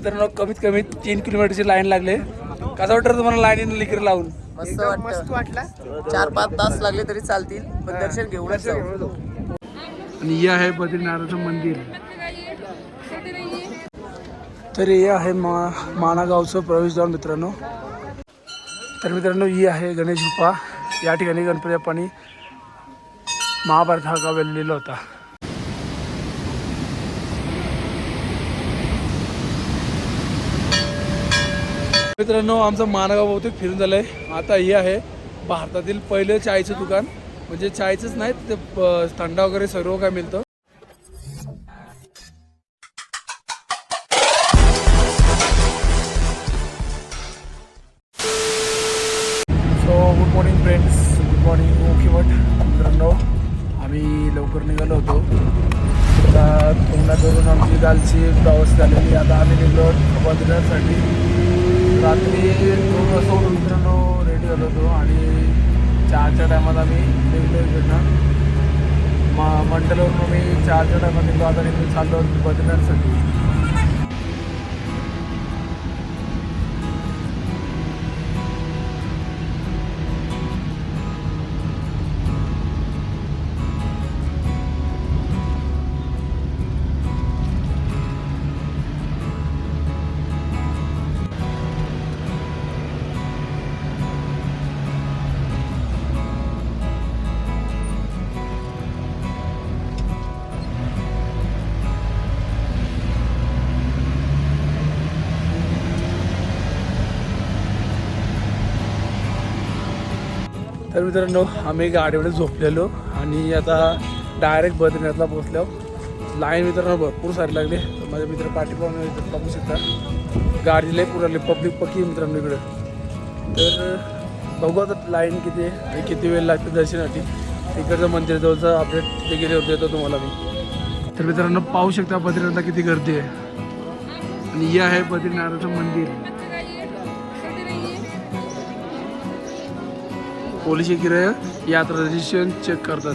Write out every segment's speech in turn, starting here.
मित्रांनो कमीत कमी तीन किलोमीटरची लाईन लागले. कसं वाटतं तुम्हाला लाईनीने लिकर लावून? मस्त वाटला. चार पाच तास लागले तरी चालतील पण दर्शन घेऊनच आणि हे आहे बद्रीनाथाचं मंदिर. तर हे आहे मा माना गावचं प्रवेशद्वार मित्रांनो. तर मित्रांनो ही आहे गणेश गुफा. या ठिकाणी गणपती बाप्पांनी महाभारत हा गाव वेललेला होता. मित्रांनो आमचं मानगाव बहुतेक फिरून झालंय. आता हे आहे भारतातील पहिलं चायचं दुकान. म्हणजे चायचंच नाही ते थंडा वगैरे सर्व काय मिळतं. So good morning friends good morning okay वट मित्रांनो आम्ही लवकर निघालो होतो. आता तोंडावरून आमची दालची प्रवास झालेली. आता आम्ही निघलो बद्रीनाथसाठी रात्री दोन वाजता उठून मित्रांनो रेडी झालो होतो आणि चारच्या टायमात आम्ही निघलो इकडनं म मंडलवरून मी चारच्या टायमात निघलो आता निघून चाललो बद्रीनाथसाठी तर मित्रांनो आम्ही गाडीवर झोपलेलो आणि आता डायरेक्ट बद्रीनाथला पोहोचलो. लाईन मित्रांनो भरपूर सारी लागली. तर माझे मित्र पाठी पाहून बघू शकता. गाडी लई पुरवली पब्लिक पक्की मित्रांनो इकडं. तर बघू आता लाईन किती आहे किती वेळ लागते दर्शनासाठी. इकडचं मंदिराजवळचं अपडेट वगैरे गेले देतो तुम्हाला मी. तर मित्रांनो पाहू शकता बद्रीनाथला किती गर्दी आहे. आणि हे आहे बद्रीनाथाचं मंदिर. पोलीस इकडे यात्रा रजिस्ट्रेशन चेक करतात.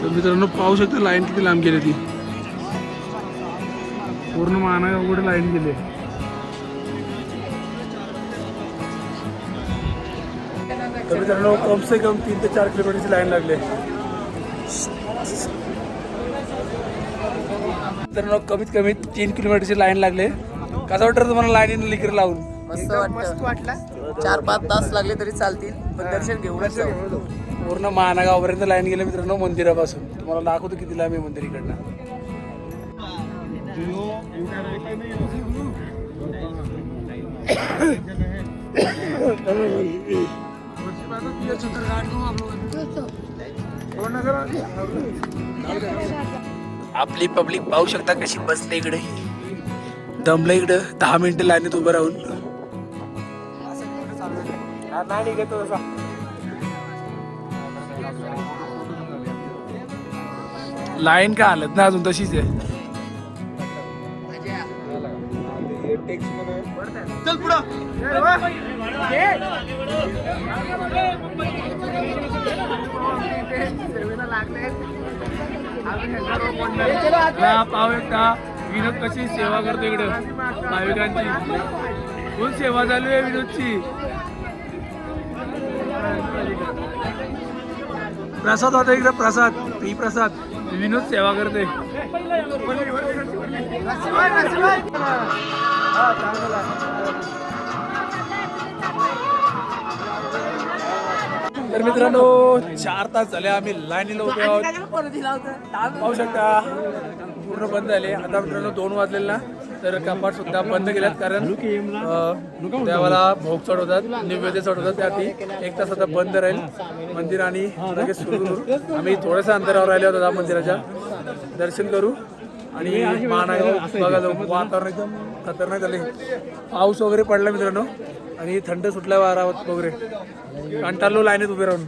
तर मित्रांनो पाहू शकता लाईन किती लांब गेली ती. पूर्ण माना उघडे लाईन गेली. तर मित्रांनो कम से कम तीन ते चार किलोमीटरची लाईन लागली. मित्रांनो कमीत कमी तीन किलोमीटरची लाईन लागले. कसं वाटतं तुम्हाला लाईनीने लिकर लावून? मस्त वाटला. चार पाच तास लागले तरी चालतील पण दर्शन घेऊनच जाऊ. पूर्ण महानागावपर्यंत लाईन गेले मित्रांनो मंदिरापासून. तुम्हाला दाखवतो किती लांब आहे मंदिर इकडनं आपली पब्लिक पाहू शकता कशी बसले इकडे. दमलं इकडं दहा मिनिटं लाईनीत उभं राहून लाईन का हालत ना अजून तशीच आहे चल पुढं हा, पाहू एकदा विनोद कशी सेवा करतो इकडं? भाविकांची. कोण सेवा चालू आहे विनोदची? प्रसाद होता इकडे प्रसाद. पी प्रसाद. विनोद सेवा करते तर मित्रांनो चार तास झाले आम्ही लाईनीला उभे आहोत. पाहू शकता. पूर्ण बंद झाले? आता मित्रांनो दोन वाजलेले ना तर कपाट सुद्धा बंद केल्यात कारण देवाला भोग चढवतात नैवेद्य चढवतात त्यासाठी एक तास आता बंद राहील. मंदिर आणि लगेच सुरू आम्ही थोड्याशा अंतरावर राहिले होतो मंदिराच्या. दर्शन करू आणि महानागाव बघा जाऊ. वातावरण एकदम खतरनाक झाले पाऊस वगैरे पडला मित्रांनो. आणि थंड सुटला वारा वगैरे. कंटाळलो लाईनीत उभे राहून.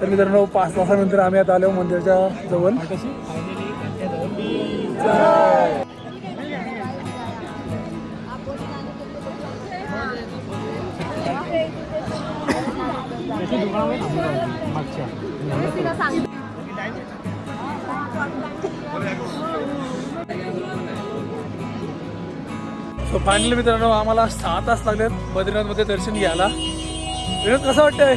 तर मित्रांनो पाच तासानंतर आम्ही आता आलो मंदिराच्या जवळ. सो फायनली मित्रांनो आम्हाला सहा तास लागले बद्रीनाथ बद्रीनाथमध्ये दर्शन घ्यायला. विनोद कसं वाटतंय?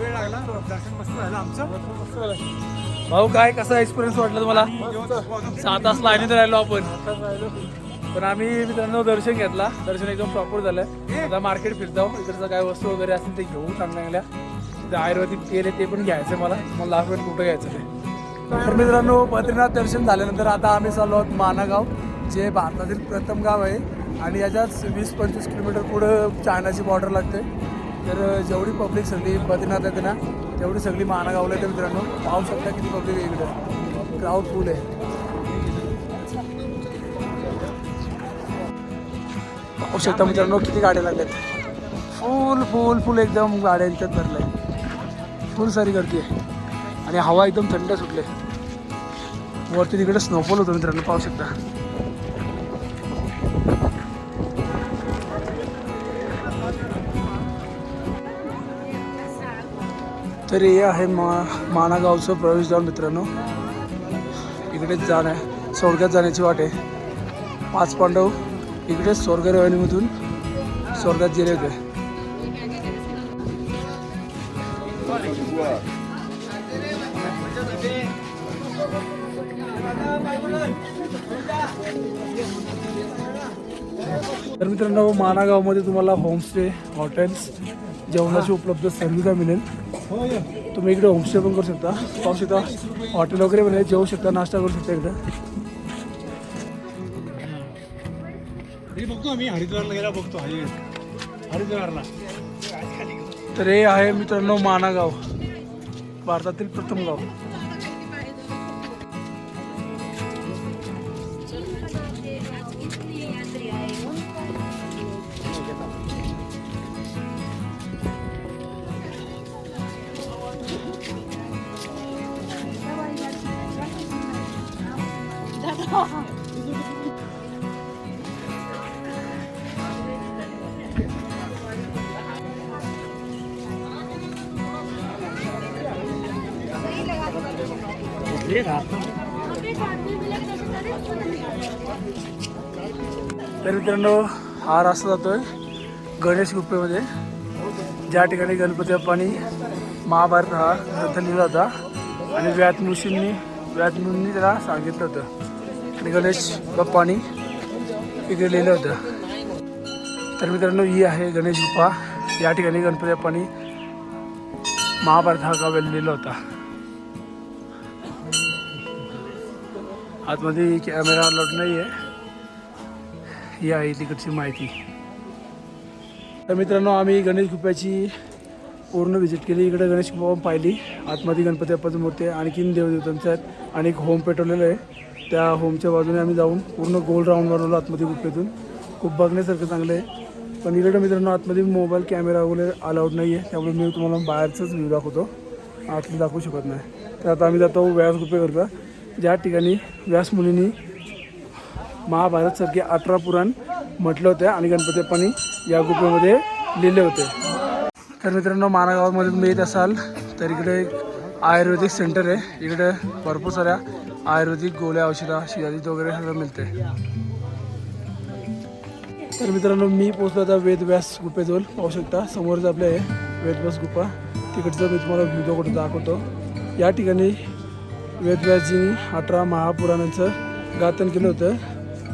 वेळ लागला. दर्शन मस्त झालं आमचं. भाऊ काय कसा एक्सपिरियन्स वाटला तुम्हाला? सहा तास लाईनीत राहिलो आपण. पण आम्ही मित्रांनो दर्शन घेतला. दर्शन एकदम प्रॉपर झालंय आता मार्केट फिरतो. इकडचं काय वस्तू वगैरे असतील ते घेऊ चांगल्या चांगल्या आयुर्वेदिक तेल आहे ते पण घ्यायचं मला. मला लाख वेळ कुठं घ्यायचं ते तर मित्रांनो बद्रीनाथ दर्शन झाल्यानंतर आता आम्ही चाललो आहोत मानागाव जे भारतातील प्रथम गाव आहे. आणि याच्याच वीस पंचवीस किलोमीटर पुढं चायनाची बॉर्डर लागते. तर जेवढी पब्लिक सगळी बद्रीनाथ येते ना तेवढी सगळी मानागावला येते मित्रांनो पाहू शकता किती पब्लिक आहे इकडं. क्राऊड फुल आहे. पाहू शकता मित्रांनो किती गाड्या लागल्यात. फुल फुल फुल एकदम गाड्या इथं आहे फुल सारी गर्दी आहे. आणि हवा एकदम थंड सुटले वरती तिकडे स्नोफॉल होतो मित्रांनो पाहू शकता. तर हे आहे मा मानागावचं प्रवेशद्वार मित्रांनो. इकडेच जाण्या स्वर्गात जाण्याची वाट आहे. पाच पांडव इकडेच स्वर्गरवाणीमधून स्वर्गात गेले होते. तर मित्रांनो मानागावमध्ये तुम्हाला होमस्टे हॉटेल्स जेवणाची उपलब्ध सुविधा मिळेल. तुम्ही इकडे होमस्टे पण करू शकता. पाहू शकता हॉटेल वगैरे पण जेवू शकता नाश्ता करू शकता इकडे. बघतो आम्ही हरिद्वारला गेला बघतो. हरि हरिद्वारला. तर हे आहे मित्रांनो मानागाव. भारतातील प्रथम गाव. तर मित्रांनो हा असा जातोय गणेश गुप्पेमध्ये ज्या ठिकाणी गणपती बाप्पानी महाभारत हा ग्रंथ लिहिला होता आणि व्यात व्यातमुंनी त्याला सांगितलं होतं. आणि गणेश बाप्पानी इकडे लिहिलं होतं. तर मित्रांनो ही आहे गणेश बाप्पा. या ठिकाणी गणपती बाप्पानी महाभारत हा काव्य लिहिला होता. आतमध्ये कॅमेरा अलाउड नाही आहे ही आहे तिकडची माहिती. तर मित्रांनो आम्ही गणेश गुप्प्याची पूर्ण व्हिजिट केली. इकडे गणेश बाबा पाहिली. आतमध्ये गणपती बाप्पाची मूर्ती आहे. आणखीन देवदेवतांचं आहेत. आणि एक होम पेटवलेलं आहे. त्या होमच्या बाजूने आम्ही जाऊन पूर्ण गोल राऊंड बनवलं आतमध्ये गुप्पेतून खूप बघण्यासारखं चांगलं आहे. पण इकडे मित्रांनो आतमध्ये मोबाईल कॅमेरा वगैरे अलाउड नाही आहे त्यामुळे मी तुम्हाला बाहेरचंच व्ह्यू दाखवतो. आतली दाखवू शकत नाही. तर आता आम्ही जातो व्यास गुप्पेकरता ज्या ठिकाणी व्यास मुलींनी महाभारतसारखे अठरा पुराण म्हटलं होतं आणि गणपती बाप्पांनी या गुप्पेमध्ये लिहिले होते. तर मित्रांनो मानागावामध्ये तुम्ही येत असाल तर इकडे एक आयुर्वेदिक सेंटर आहे. इकडे भरपूर साऱ्या आयुर्वेदिक गोळ्या औषधा शिजाजीत वगैरे सगळं मिळते तर मित्रांनो मी पोचलो आता वेदव्यास गुफेजवळ पाहू शकता समोरच आपले आहे वेदव्यास गुफा तिकडचं मी तुम्हाला व्हिडिओ कुठे दाखवतो. या ठिकाणी वेदव्यासजींनी अठरा महापुराणांचं गाथन केलं होतं.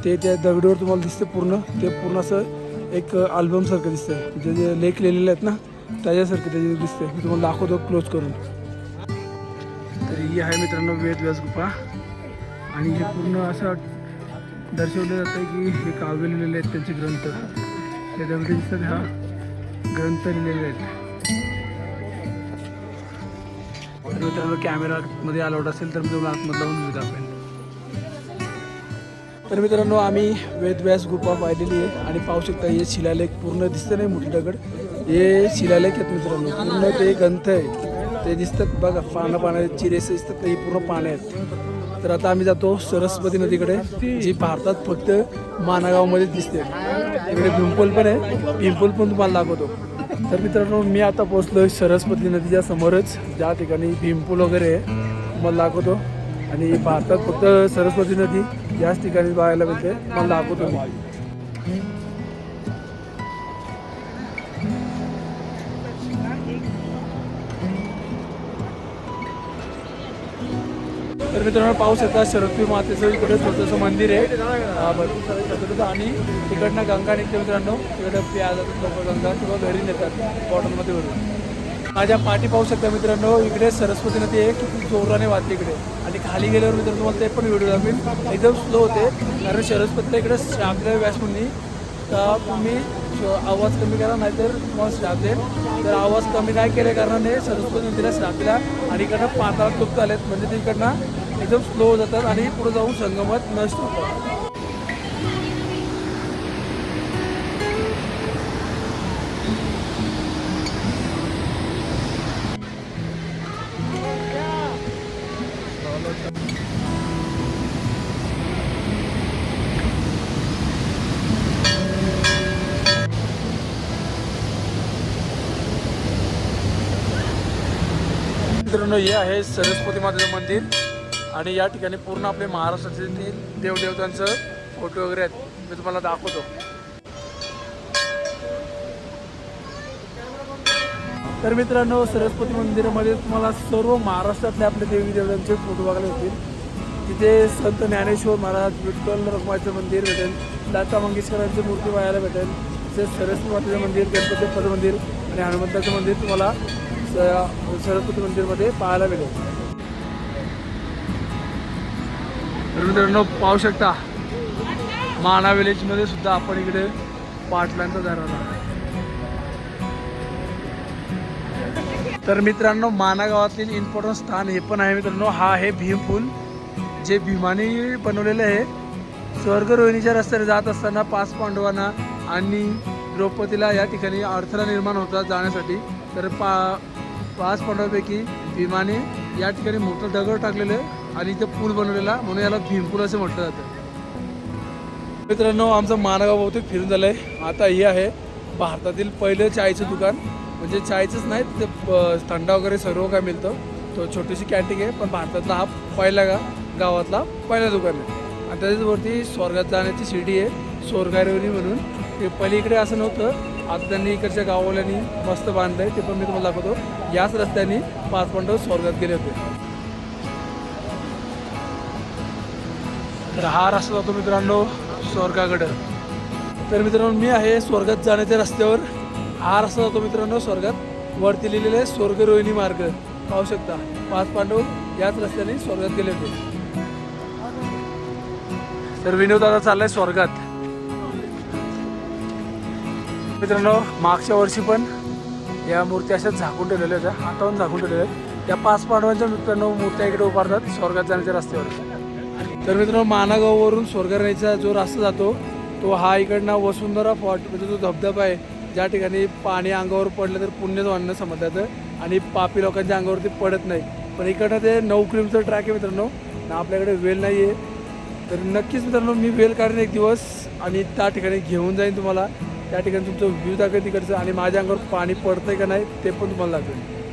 ते त्या दगडीवर तुम्हाला दिसते पूर्ण. ते पूर्ण असं एक अल्बमसारखं दिसतं म्हणजे जे लेख लिहिलेले आहेत ना त्याच्यासारखं त्याचे दिसते मी तुम्हाला दाखवतो क्लोज करून. तर ही आहे मित्रांनो वेदव्यास गुफा. आणि हे पूर्ण असं दर्शवलं जातं की हे काव्य लिहिलेले आहेत त्यांचे ग्रंथ. त्याच्यामध्ये दिसतात हा ग्रंथ लिहिलेले आहेत. तर मित्रांनो कॅमेरामध्ये अलाउड असेल तर मी तुम्हाला आतमध्ये लावून घेऊ दाखवेन. तर मित्रांनो आम्ही वेदव्यास गुफा पाहिलेली आहे आणि पाहू शकता हे शिलालेख पूर्ण दिसतं नाही मोठी दगड. हे शिलालेख आहेत मित्रांनो. पूर्ण ते ग्रंथ आहे. ते दिसतात बघा पानं पानं चिरेसे दिसतात ते पूर्ण पानं आहेत. तर आता आम्ही जातो सरस्वती नदीकडे जी भारतात फक्त मानागावमध्येच दिसते. तिकडे पिंपल पण आहे. पिंपल पण तुम्हाला दाखवतो. तर मित्रांनो मी आता पोहोचलो सरस्वती नदीच्या समोरच. ज्या ठिकाणी भीमपूल वगैरे आहे मला दाखवतो. आणि भारतात फक्त सरस्वती नदी याच ठिकाणी पाहायला मिळते. मला दाखवतो मित्रांनो पाहू येतात शरदपी मातेचं इकडे छोटंसं मंदिर आहे. भरपूर आणि तिकडनं गंगा निघते मित्रांनो. तिकडे प्या लोक गंगा किंवा घरी नेतात बॉटलमध्ये भरून. माझ्या पाठी पाहू शकता मित्रांनो इकडे सरस्वती नदी आहे. किती जोराने वाहते इकडे. आणि खाली गेल्यावर मित्रांनो तुम्हाला ते पण व्हिडिओ दाखवेल एकदम स्लो होते. कारण सरस्वतीला इकडे श्राप व्यास म्हणून तर तुम्ही आवाज कमी करा नाहीतर तुम्हाला श्राप देईल तर आवाज कमी नाही केल्या कारणाने सरस्वती नदीला श्राप दिला आणि इकडनं पाताळ तुप्त आलेत म्हणजे ते इकडनं एकदम स्लो जातात आणि पुढे जाऊन संगमात नष्ट होतात. मित्रांनो हे आहे सरस्वती मातेचं मंदिर. आणि या ठिकाणी पूर्ण आपले महाराष्ट्राचे देवदेवतांचं फोटो वगैरे आहेत मी तुम्हाला दाखवतो. तर मित्रांनो सरस्वती मंदिरामध्ये तुम्हाला सर्व महाराष्ट्रातले आपले देवी देवतांचे फोटो बघायला होतील तिथे संत ज्ञानेश्वर महाराज विठ्ठल रखमाचं मंदिर भेटेल लता मंगेशकरांची मूर्ती पाहायला भेटेल तसेच सरस्वती मातेचं मंदिर गणपती मंदिर आणि हनुमंताचं मंदिर तुम्हाला स- सरस्वती मंदिरमध्ये पाहायला भेटेल. तर मित्रांनो पाहू शकता माना विलेजमध्ये सुद्धा आपण इकडे पाटलांचा दराला तर मित्रांनो माना गावातील इम्पॉर्टंट स्थान हे पण आहे मित्रांनो. हा आहे भीमपूल जे भीमाने बनवलेलं आहे. स्वर्ग रोहिणीच्या रस्त्याने जात असताना पाच पांडवांना आणि द्रौपदीला या ठिकाणी अडथळा निर्माण होता जाण्यासाठी. तर पा पाच पांडवांपैकी भीमाने या ठिकाणी मोठं दगड टाकलेलं आणि इथे पूल बनवलेला म्हणून याला भीमपूल असं म्हटलं जातं. मित्रांनो आमचं मानगाव बहुतेक फिरून झालं आहे आता हे आहे भारतातील पहिलं चायचं दुकान. म्हणजे चायचंच नाही ते थंडा वगैरे सर्व काय मिळतं. तो छोटीशी कॅन्टीन आहे पण भारतातला हा पहिला गा गावातला पहिला दुकान आहे. आणि त्याच्याच वरती स्वर्गात जाण्याची शिडी आहे स्वर्गारेवरी म्हणून. ते पलीकडे इकडे असं नव्हतं आता त्यांनी इकडच्या गाववाल्यांनी मस्त बांधलं आहे ते पण मी तुम्हाला दाखवतो. याच रस्त्याने पाच पांडव स्वर्गात गेले होते. तर हा रस्ता जातो मित्रांनो स्वर्गाकडं. तर मित्रांनो मी आहे स्वर्गात जाण्याच्या रस्त्यावर. हा रस्ता जातो मित्रांनो स्वर्गात. वरती लिहिलेलं आहे मार्ग. पाहू शकता. पाच पांडव याच रस्त्याने स्वर्गात गेले होते. तर विनोद आता चाललाय स्वर्गात. मित्रांनो मागच्या वर्षी पण या मूर्त्या अशाच झाकून ठेवलेल्या होत्या. हातावून झाकून ठेवलेल्या आहेत. त्या पाच पांडवांच्या मित्रांनो मूर्त्या इकडे उभारतात स्वर्गात जाण्याच्या रस्त्यावर. तर मित्रांनो मानागाववरून स्वर्गराईचा जो रस्ता जातो तो हा इकडनं वसुंधरा फॉर्ट म्हणजे जो धबधबा आहे ज्या ठिकाणी पाणी अंगावर पडलं तर पुण्यवान समजलं जातं आणि पापी लोकांच्या अंगावरती पडत नाही. पण इकडनं ते नऊ किलोमीटर ट्रॅक आहे मित्रांनो ना आपल्याकडे वेल नाही आहे. तर नक्कीच मित्रांनो मी वेल काढेन एक दिवस आणि त्या ठिकाणी घेऊन जाईन तुम्हाला. त्या ठिकाणी तुमचं व्ह्यू दाखवेल तिकडचं आणि माझ्या अंगावर पाणी पडतंय का नाही ते पण तुम्हाला दाखवेल